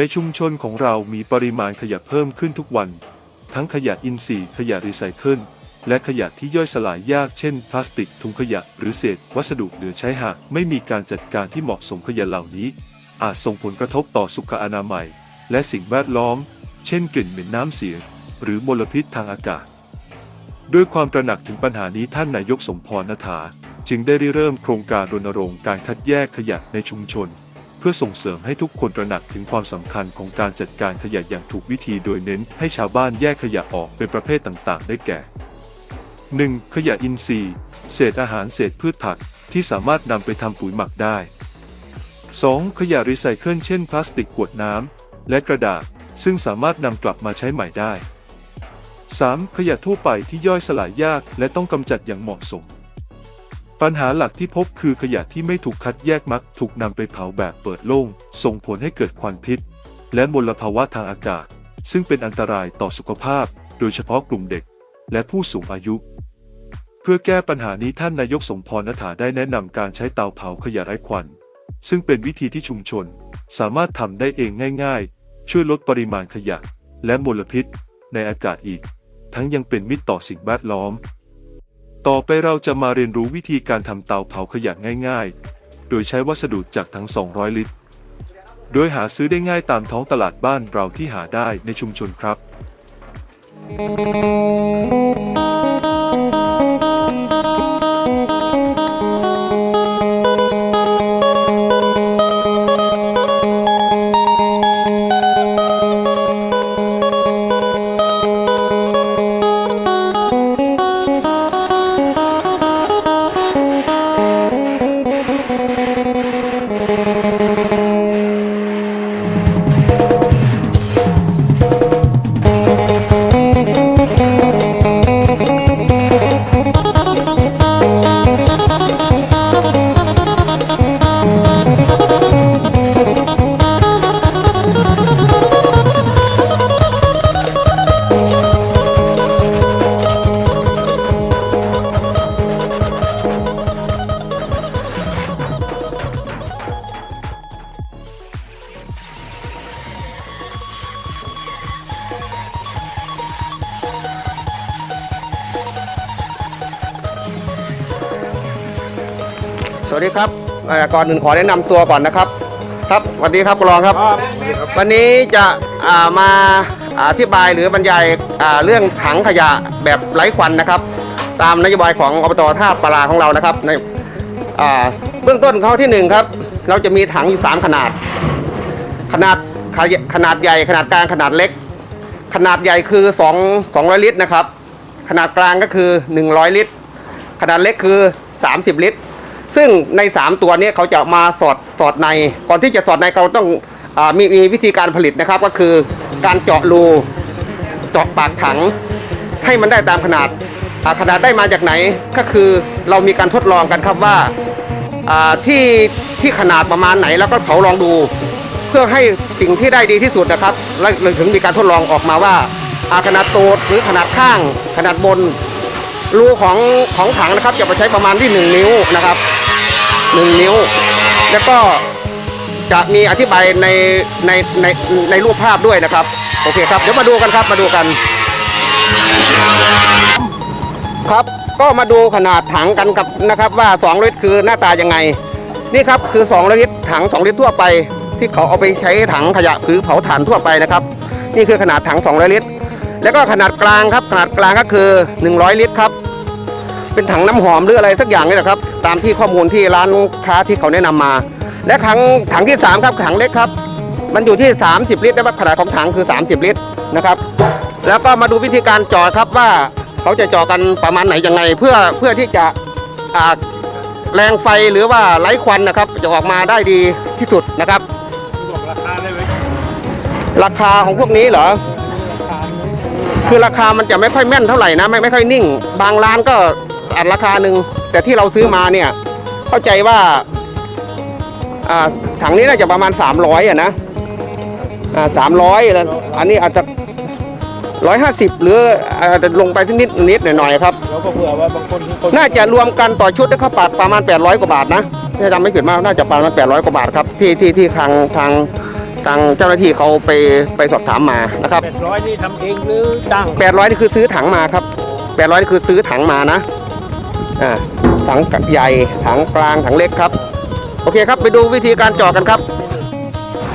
ในชุมชนของเรามีปริมาณขยะเพิ่มขึ้นทุกวัน ทั้งขยะอินทรีย์ ขยะรีไซเคิล และขยะที่ย่อยสลายยากเช่น พลาสติก ถุงขยะ หรือเศษ วัสดุเหลือใช้หากไม่มีการจัดการที่เหมาะสมขยะเหล่านี้ อาจส่งผลกระทบต่อสุขอนามัย และสิ่งแวดล้อม เช่น กลิ่นเหม็นน้ำเสีย หรือมลพิษทางอากาศ ด้วยความตระหนักถึงปัญหานี้ท่านนายกสมพรณฐาจึงได้ริเริ่มโครงการรณรงค์การคัดแยกขยะในชุมชน เพื่อส่งเสริมให้ทุกคนตระหนักถึงความสำคัญของการจัดการขยะอย่างถูกวิธีโดยเน้นให้ชาวบ้านแยกขยะออกเป็นประเภทต่างๆ ได้แก่ 1. ขยะอินทรีย์ เศษอาหารเศษพืชผักที่สามารถนำไปทำปุ๋ยหมักได้ 2. ขยะรีไซเคิลเช่นพลาสติกขวดน้ำและกระดาษ ซึ่งสามารถนำกลับมาใช้ใหม่ได้ 3. ขยะทั่วไปที่ย่อยสลายยากและต้องกำจัดอย่างเหมาะสม ปัญหาหลักที่พบคือขยะที่ไม่ถูกคัดแยกมักถูกนำไปเผาแบบเปิดโล่ง ส่งผลให้เกิดควันพิษ และมลภาวะทางอากาศ ซึ่งเป็นอันตรายต่อสุขภาพ โดยเฉพาะกลุ่มเด็ก และผู้สูงอายุ เพื่อแก้ปัญหานี้ท่านนายกสมพรณฐาได้แนะนำการใช้เตาเผาขยะไร้ควัน ซึ่งเป็นวิธีที่ชุมชน สามารถทำได้เองง่าย ๆ ช่วยลดปริมาณขยะ และมลพิษ ในอากาศอีก ทั้งยังเป็นมิตรต่อสิ่งแวดล้อม ต่อไปเราจะมาเรียนรู้วิธีการทำเตาเผาขยะง่ายๆ โดยใช้วัสดุจากทั้ง200 ลิตร โดยหาซื้อได้ง่ายตามท้องตลาดบ้านเราที่หาได้ในชุมชนครับ เอ่อก่อนอื่นขอแนะนำตัวก่อนนะครับ ครับสวัสดีครับรองครับ วันนี้จะอ่ามาอธิบายหรือบรรยายอ่าเรื่องถังขยะแบบไร้ควันนะครับ ตามนโยบายของอบตท่าปลาของเรานะครับในอ่าเบื้องต้นข้อที่หนึ่งครับ เราจะมีถังอยู่3ขนาด ขนาดขยะขนาดใหญ่ ขนาดกลางขนาดเล็ก ขนาดใหญ่คือ2 200 ลิตรนะครับ ขนาดกลางก็คือ 100 ลิตร ขนาดเล็กคือ 30 ลิตร ซึ่งใน 3 ตัวนี้เขาจะมาสอดสอดใน ก่อนที่จะสอดในเราต้องอมีมีวิธีการผลิตนะครับ ก็คือการเจาะรูเจาะปากถัง ให้มันได้ตามขนาดาขนาดได้มาจากไหนก็คือเรามีการทดลองกันครับว่าาที่ที่ขนาดประมาณไหนแล้วก็เผาลองดู เพื่อให้สิ่งที่ได้ดีที่สุดนะครับแล้วถึงมีการทดลองออกมาว่าอ่าขนาดโตดหรือขนาดข้าง ขนาดบนรูของของถังนะครับจะไปใช้ประมาณที่ 1 นิ้วนะครับ 1นิ้ว แล้วก็จะมีอธิบายในในในในรูปภาพด้วยนะครับ โอเคครับ เดี๋ยวมาดูกันครับมาดูกัน ครับก็มาดูขนาดถังกันกับนะครับ ว่า2ลิตรคือหน้าตายังไง นี่ครับคือ2ลิตรถัง2ลิตรทั่วไป ที่เขาเอาไปใช้ถังขยะคือเผาถ่านทั่วไปนะครับ นี่คือขนาดถัง200ลิตรแล้วก็ขนาดกลางครับขนาดกลางก็คือ 100 ลิตรครับ เป็นถังน้ำหอมหรืออะไรสักอย่างนี่แหละครับ ตามที่ข้อมูลที่ร้านค้าที่เขาแนะนำมา และถังถังที่ 3 ครับถังเล็กครับ มันอยู่ที่ 30 ลิตรนะครับขนาดของถังคือ 30 ลิตรนะครับ แล้วก็มาดูวิธีการจาะครับว่าเขาจะจาะกันประมาณไหนยังไง เพื่อเพื่อที่จะแรงไฟหรือว่าไร้ควันนะครับจะออกมาได้ดีที่สุดนะครับบอกราคาได้ไหมราคาของพวกนี้เหรอคือราคามันจะไม่ค่อยแม่นเท่าไหร่นะไม่ไม่ค่อยนิ่ง บางร้านก็ อัดราคาหนึ่งแต่ที่เราซื้อมาเนี่ย เข้าใจว่าอ่าถังนี้น่าจะประมาณ 300อะนะอ่าสามร้อยแล้วอันนี้อาจจะร้อยห้าสิบหรืออาจจะลงไปสักนิดนิดหน่อยๆครับเราก็เผื่อว่าบางคนที่คนน่าจะรวมกันต่อชุดได้เข้าปากประมาณ 800 กว่าบาทนะถ้าจำไม่ผิดมากน่าจะประมาณ 800 กว่าบาทครับที่ที่ที่ทางทางทางเจ้าหน้าที่เขาไปไปสอบถามมานะครับแปดร้อยนี่ทำเองหรือตั้ง800นี่คือซื้อถังมาครับ800นี่คือซื้อถังมานะ อ่าถังใหญ่ถังกลางถังเล็กครับ โอเคครับไปดูวิธีการเจาะกันครับ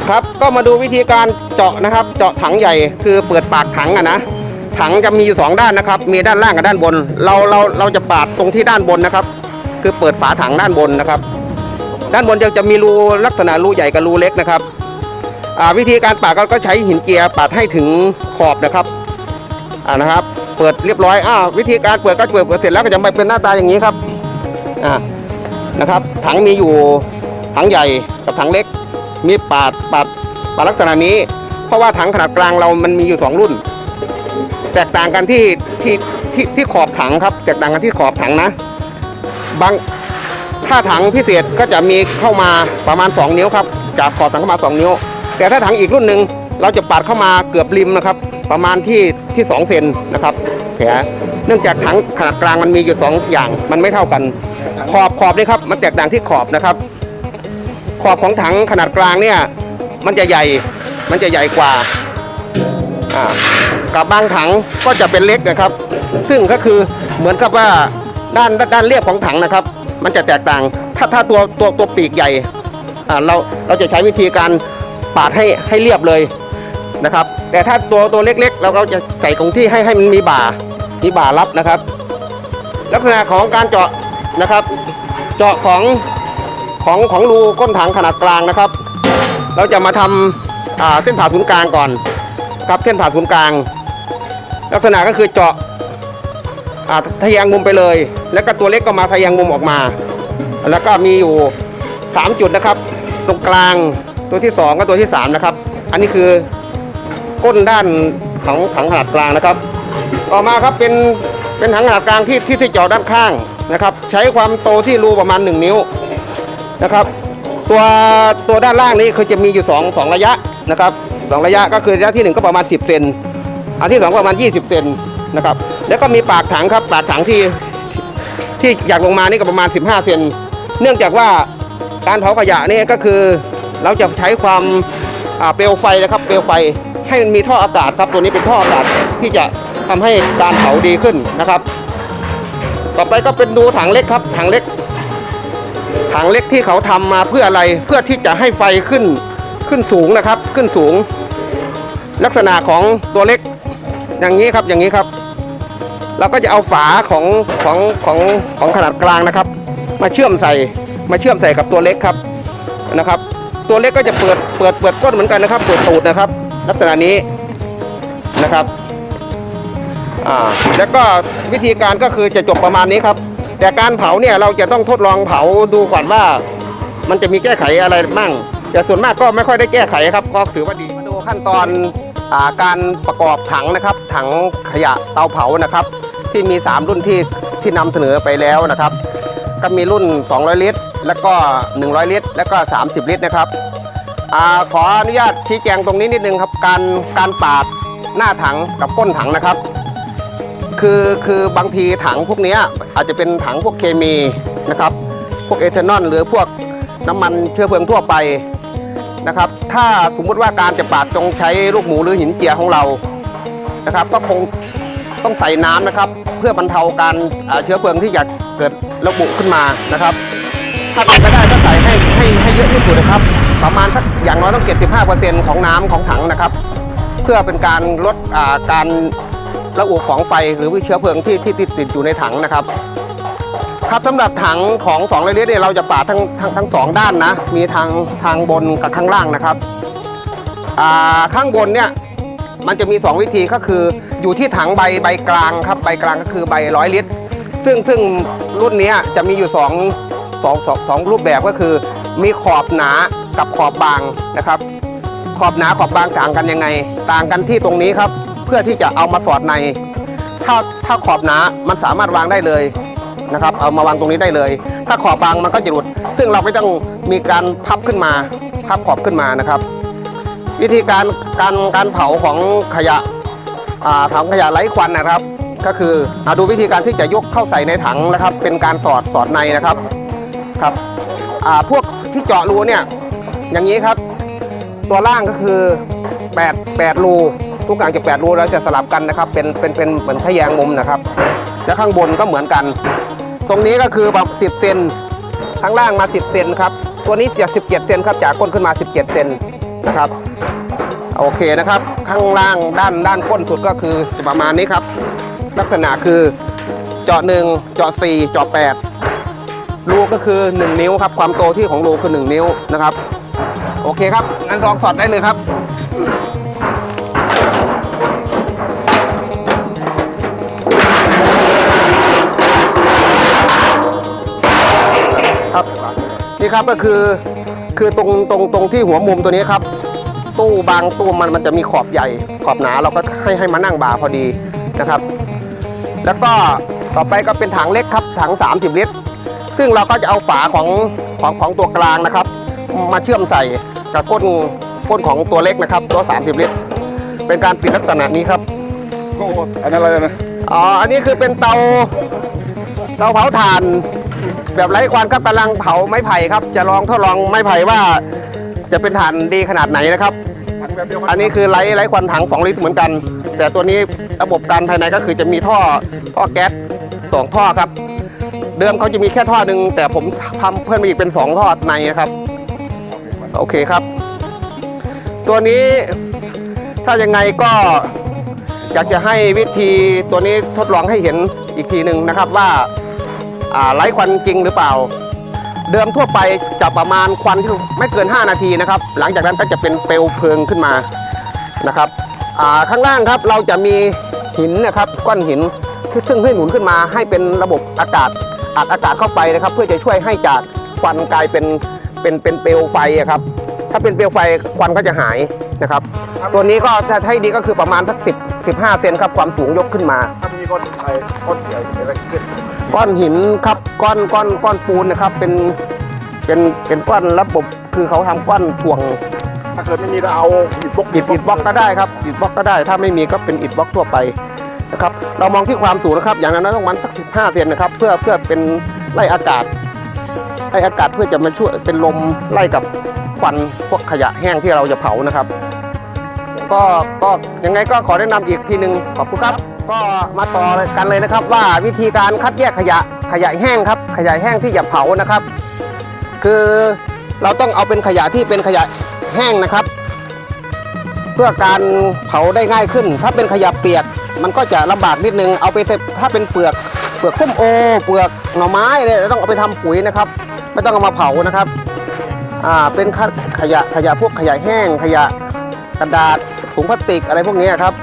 ครับก็มาดูวิธีการเจาะนะครับ เจาะถังใหญ่คือเปิดปากถังอะนะถังจะมีอยู่สองด้านนะครับ มีด้านล่างกับด้านบน เราเราเราจะปาดตรงที่ด้านบนนะครับ คือเปิดฝาถังด้านบนนะครับ ด้านบนจะจะมีรูลักษณะรูใหญ่กับรูเล็กนะครับวิธีการปาดก็ก็ใช้หินเจียปาดให้ถึงขอบนะครับอ่านะครับ เปิดเรียบร้อยอ้าววิธีการเปิดก็เปิดเปิดเสร็จแล้วก็จะมาเป็นหน้าตาอย่างนี้ครับอ่านะครับ ถังมีอยู่ถังใหญ่กับถังเล็ก มีปาดปาดปาดลักษณะนี้ เพราะว่าถังขนาดกลางเรามันมีอยู่สองรุ่น แตกต่างกันที่ที่ที่ที่ขอบถังครับ แตกต่างกันที่ขอบถังนะบางถ้าถังพิเศษก็จะมีเข้ามาประมาณ 2 นิ้วครับ จากขอบถังเข้ามา 2 นิ้ว แต่ถ้าถังอีกรุ่นหนึ่ง เราจะปาดเข้ามาเกือบริมนะครับ ประมาณที่ที่2เซนนะครับแผลเนื่องจากถังขนาดกลางมันมีอยู่สองอย่าง มันไม่เท่ากัน ขอบขอบนี่ครับมันแตกต่างที่ขอบนะครับ ขอบของถังขนาดกลางเนี่ยมันจะใหญ่มันจะใหญ่กว่ากับบางถังก็จะเป็นเล็กนะครับ ซึ่งก็คือเหมือนกับว่าด้านด้านเรียบของถังนะครับ มันจะแตกต่าง ถ้าถ้าตัวตัวตัวปีกใหญ่เราเราจะใช้วิธีการปาดให้ให้เรียบเลย นะครับ แต่ถ้าตัวตัวเล็กๆ เราก็จะใส่ตรงที่ให้ให้มันมีบ่า มีบ่ารับนะครับ ลักษณะของการเจาะนะครับ เจาะของของของรูก้นถังขนาดกลางนะครับ เราจะมาทำเส้นผ่าศูนย์กลางก่อนครับเส้นผ่าศูนย์กลาง ลักษณะก็คือเจาะทะแยงมุมไปเลย แล้วก็ตัวเล็กก็มาทะแยงมุมออกมา แล้วก็มีอยู่ 3 จุดนะครับ ตรงกลางตัวที่ 2 กับตัวที่ 3 นะครับ อันนี้คือ ก้นด้านของถังขนาดกลางนะครับ ต่อมาครับเป็นเป็นถังขนาดกลางที่ที่ที่เจาะด้านข้างนะครับ ใช้ความโตที่รูประมาณ 1 นิ้วนะครับ ตัวตัวด้านล่างนี้คือจะมีอยู่2 2ระยะนะครับสองระยะก็คือระยะที่ 1 ก็ประมาณ 10เซนอันที่ 2 ประมาณ 20เซนนะครับ แล้วก็มีปากถังครับปากถังที่ที่อยากลงมานี่ก็ประมาณ 15เซนเนื่องจากว่าการเผาขยะนี่ก็คือเราจะใช้ความเปลวไฟนะครับเปลวไฟ ให้มันมีท่ออากาศครับ ตัวนี้เป็นท่ออากาศที่จะทำให้การเผาดีขึ้นนะครับ ต่อไปก็เป็นดูถังเล็กครับ ถังเล็ก ถังเล็กที่เขาทำมาเพื่ออะไรเพื่อที่จะให้ไฟขึ้นขึ้นสูงนะครับ ขึ้นสูง ลักษณะของตัวเล็ก อย่างนี้ครับอย่างนี้ครับ เราก็จะเอาฝาของของของของขนาดกลางนะครับ มาเชื่อมใส่มาเชื่อมใส่กับตัวเล็กครับนะครับ ตัวเล็กก็จะเปิดเปิดเปิดก้นเหมือนกันนะครับ เปิดตูดนะครับ ลักษณะนี้นะครับอ่าแล้วก็วิธีการก็คือจะจบประมาณนี้ครับ แต่การเผาเนี่ยเราจะต้องทดลองเผาดูก่อนว่า มันจะมีแก้ไขอะไรบ้างแต่ส่วนมากก็ไม่ค่อยได้แก้ไขครับก็ถือว่าดีมาดูขั้นตอนอาการประกอบถังนะครับ ถังขยะเตาเผานะครับ ที่มี 3 รุ่นที่ที่นำเสนอไปแล้วนะครับ ก็มีรุ่น 200 ลิตร แล้วก็ 100 ลิตร แล้วก็ 30 ลิตรนะครับ อาขออนุญาตชี้แจงตรงนี้นิดนึงครับ การการปาดหน้าถังกับก้นถังนะครับ คือคือบางทีถังพวกนี้อาจจะเป็นถังพวกเคมีนะครับ พวกเอทานอลหรือพวกน้ำมันเชื้อเพลิงทั่วไปนะครับ ถ้าสมมุติว่าการจะปาดจงใช้ลูกหมูหรือหินเจียของเรานะครับ ก็คงต้องใส่น้ำนะครับ เพื่อบรรเทาการเชื้อเพลิงที่จะเกิดระบุขึ้นมานะครับ ถ้าเป็นไปได้ก็ใส่ให้ให้ให้เยอะที่สุดนะครับ ประมาณสักอย่างน้อยต้อง75%ของน้ำของถังนะครับ เพื่อเป็นการลดการระอุของไฟหรือว่าเชื้อเพลิงที่ที่ที่ติดอยู่ในถังนะครับ ครับสำหรับถังของ2ลิตรเนี่ยเราจะปาดทั้งทั้งทั้งสองด้านนะ มีทางทางบนกับข้างล่างนะครับข้างบนเนี่ยมันจะมี 2 วิธีก็คืออยู่ที่ถังใบใบกลางครับใบกลางก็คือใบร้อยลิตร ซึ่งซึ่งรุ่นนี้จะมีอยู่2อง สองสองสองรูปแบบก็คือมีขอบหนากับขอบบางนะครับ ขอบหนาขอบบางต่างกันยังไง ต่างกันที่ตรงนี้ครับ เพื่อที่จะเอามาสอดใน ถ้าถ้าขอบหนามันสามารถวางได้เลยนะครับ เอามาวางตรงนี้ได้เลย ถ้าขอบบางมันก็จะหลุด ซึ่งเราไม่ต้องมีการพับขึ้นมา พับขอบขึ้นมานะครับ วิธีการการการเผาของขยะถังขยะไร้ควันนะครับ ก็คืออดูวิธีการที่จะยกเข้าใส่ในถังนะครับ เป็นการสอดสอดในนะครับ ครับอ่าพวกที่เจาะรูเนี่ยอย่างนี้ครับ ตัวล่างก็คือ 8 8 รูทุกอย่างจะ 8 รูเราจะสลับกันนะครับ เป็นเป็นเป็นเหมือนทะแยงมุมนะครับ แล้วข้างบนก็เหมือนกัน ตรงนี้ก็คือแบบ10เซนข้างล่างมา 10เซนครับตัวนี้จะ17เซนครับจากก้นขึ้นมา 17เซนนะครับโอเคนะครับ ข้างล่างด้านด้านก้นสุดก็คือจะประมาณนี้ครับ ลักษณะคือเจาะหนึ่งเจาะสี่เจาะแปด รูก็คือ 1 นิ้วครับ ความโตที่ของรูคือ 1 นิ้วนะครับ โอเคครับ งั้นลองสอดได้เลยครับ ครับนี่ครับก็คือคือตรงตรงตรงที่หัวมุมตัวนี้ครับ ตู้บางตู้มันมันจะมีขอบใหญ่ ขอบหนาเราก็ให้ให้มานั่งบ่าพอดีนะครับ แล้วก็ต่อไปก็เป็นถังเล็กครับถัง 30 ลิตร ซึ่งเราก็จะเอาฝาของของของตัวกลางนะครับ มาเชื่อมใส่กับก้นก้นของตัวเล็กนะครับ ตัว 30 ลิตร เป็นการปิดลักษณะนี้ครับโอ้โหอันนั้นอะไรนะอ๋ออันนี้คือเป็นเตาเตาเผาถ่าน แบบไร้ควันครับกำลังเผาไม้ไผ่ครับ จะลองทดลองไม้ไผ่ว่า จะเป็นถ่านดีขนาดไหนนะครับถังแบบเดียวกัอันนี้คือไร้ไร้ควันถัง 2 ลิตรเหมือนกัน แต่ตัวนี้ระบบการภายในก็คือจะมีท่อท่อแก๊สสองท่อครับ เดิมเขาจะมีแค่ท่อหนึ่งแต่ผมทำเพิ่มมาอีกเป็น2ท่อในนะครับ โอเคครับ ตัวนี้ถ้ายังไงก็อยากจะให้วิธีตัวนี้ทดลองให้เห็นอีกทีหนึ่งนะครับว่าไร้ควันจริงหรือเปล่า เดิมทั่วไปจะประมาณควันที่ไม่เกิน 5 นาทีนะครับ หลังจากนั้นก็จะเป็นเปลวเพลิงขึ้นมานะครับข้างล่างครับเราจะมีหินนะครับก้อนหินซึ่งให้หนุนขึ้นมาให้เป็นระบบอากาศ อัดอากาศเข้าไปนะครับ เพื่อจะช่วยให้จากควันกลายเป็นเป็นเป็นเปลวไฟอะครับ ถ้าเป็นเปลวไฟควันก็จะหายนะครับ ตัวนี้ก็ถ้าให้ดีก็คือประมาณสัก10 15เซนครับความสูงยกขึ้นมา ถ้ามีก้อนไอ้ก้อนใหญ่อะไรขึ้นก้อนหินครับก้อนก้อนก้อนปูนนะครับเป็นเป็นเป็นก้อนระบบคือเขาทำก้อนถ่วงถ้าเกิดไม่มีก็เอาอิฐบล็อกอิฐอิฐบล็อกก็ได้ครับอิฐบล็อกก็ได้ ถ้าไม่มีก็เป็นอิฐบล็อกทั่วไป นะครับเรามองที่ความสูงนะครับ อย่างนั้นต้องมันสัก15เซนนะครับ เพื่อเพื่อเป็นไล่อากาศไล่อากาศเพื่อจะมาช่วยเป็นลมไล่กับควันพวกขยะแห้งที่เราจะเผานะครับ ก็ก็ยังไงก็ขอแนะนำอีกทีหนึ่งขอบคุณครับ ก็มาต่อกันเลยนะครับ ว่าวิธีการคัดแยกขยะขยะแห้งครับ ขยะแห้งที่จะเผานะครับ คือเราต้องเอาเป็นขยะที่เป็นขยะแห้งนะครับ เพื่อการเผาได้ง่ายขึ้น ถ้าเป็นขยะเปียก มันก็จะลำบากนิดนึงเอาไปถ้าเป็นเปลือกเปลือกส้มโอ เปลือกหน่อไม้เนี่ยต้องเอาไปทำปุ๋ยนะครับ ไม่ต้องเอามาเผานะครับอ่าเป็นขขยะขยะพวกขยะแห้ง ขยะกระดาษถุงพลาสติกอะไรพวกนี้ครับ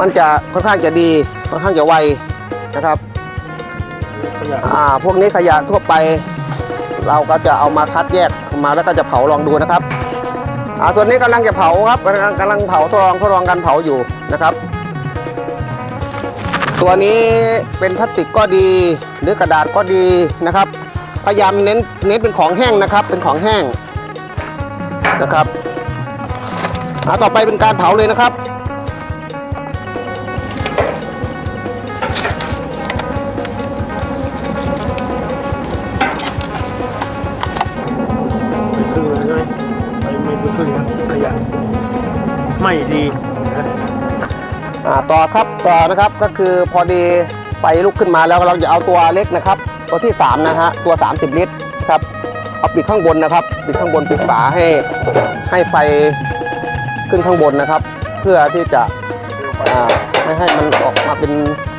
มันจะค่อนข้างจะดีค่อนข้างจะไวนะครับอ่าพวกนี้ขยะทั่วไป เราก็จะเอามาคัดแยกมาแล้วก็จะเผาลองดูนะครับ อ่าส่วนนี้กำลังจะเผาครับกำลังกำลังเผาทดลองทดลองการเผาอยู่นะครับ ตัวนี้เป็นพลาสติกก็ดีหรือกระดาษก็ดีนะครับ พยายามเน้นเน้นเป็นของแห้งนะครับ เป็นของแห้งนะครับอ่าต่อไปเป็นการเผาเลยนะครับ ไม่ดีนะอ่าต่อครับต่อนะครับก็คือพอดีไฟลุกขึ้นมาแล้วเราจะเอาตัวเล็กนะครับ ตัวที่3นะฮะตัว 30 ลิตรครับเอาปิดข้างบนนะครับ ปิดข้างบนปิดฝาให้ให้ไฟขึ้นข้างบนนะครับ เพื่อที่จะอ่าไม่ให้มันออกมาเป็น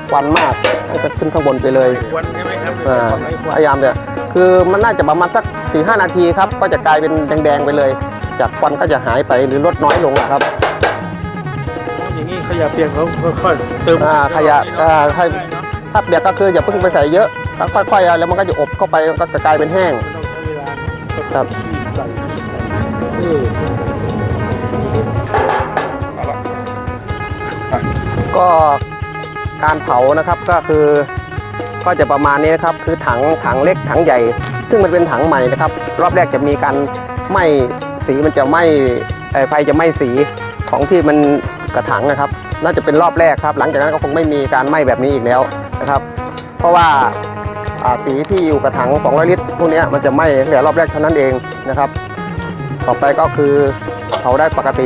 ควันมากให้มันขึ้นข้างบนไปเลยควันใช่ไหมครับอ่าไม่คพวันยายามเนี่ยคือมันน่าจะประมาณสัก4 5นาทีครับ ก็จะกลายเป็นแดงๆไปเลย จากควันก็จะหายไปหรือลดน้อยลงนะครับอย่างนี้ ขยะเปียกเขาค่อยๆเติมอ่าขยะอ่าให้ ถ้าเปียกก็คืออย่าเพิ่งไปใส่เยอะก็ค่อยๆเอาแล้วมันก็จะอบเข้าไปมันก็จะกลายเป็นแห้งไม่ต้องใช้เวลาครับใส่เออก็การเผานะครับก็คือก็จะประมาณนี้นะครับคือถังถังเล็กถังใหญ่ ซึ่งมันเป็นถังใหม่นะครับ รอบแรกจะมีการไหม้สีมันจะไหม้เอ่อไฟจะไหม้สีของที่มัน กระถังนะครับ น่าจะเป็นรอบแรกครับ หลังจากนั้นก็คงไม่มีการไหม้แบบนี้อีกแล้วนะครับ เพราะว่าสีที่อยู่กระถัง 200 ลิตรพวกนี้มันจะไหม้แต่รอบแรกเท่านั้นเองนะครับ ต่อไปก็คือเผาได้ปกติ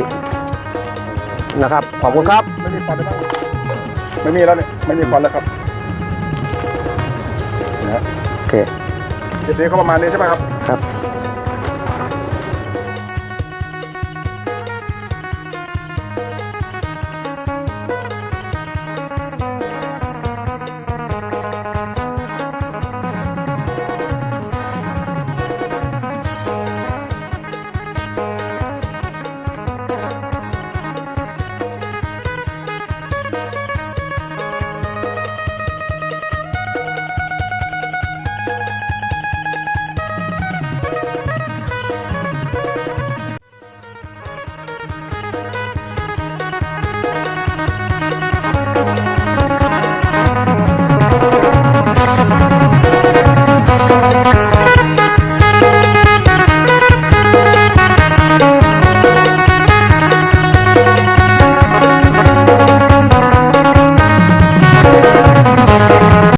นะครับ ขอบคุณครับ ไม่มีควันแล้วไม่มีแล้วเนี่ยไม่มีควันแล้วครับนะโอเคคลิปนี้ก็ประมาณนี้ใช่ไหมครับ ครับ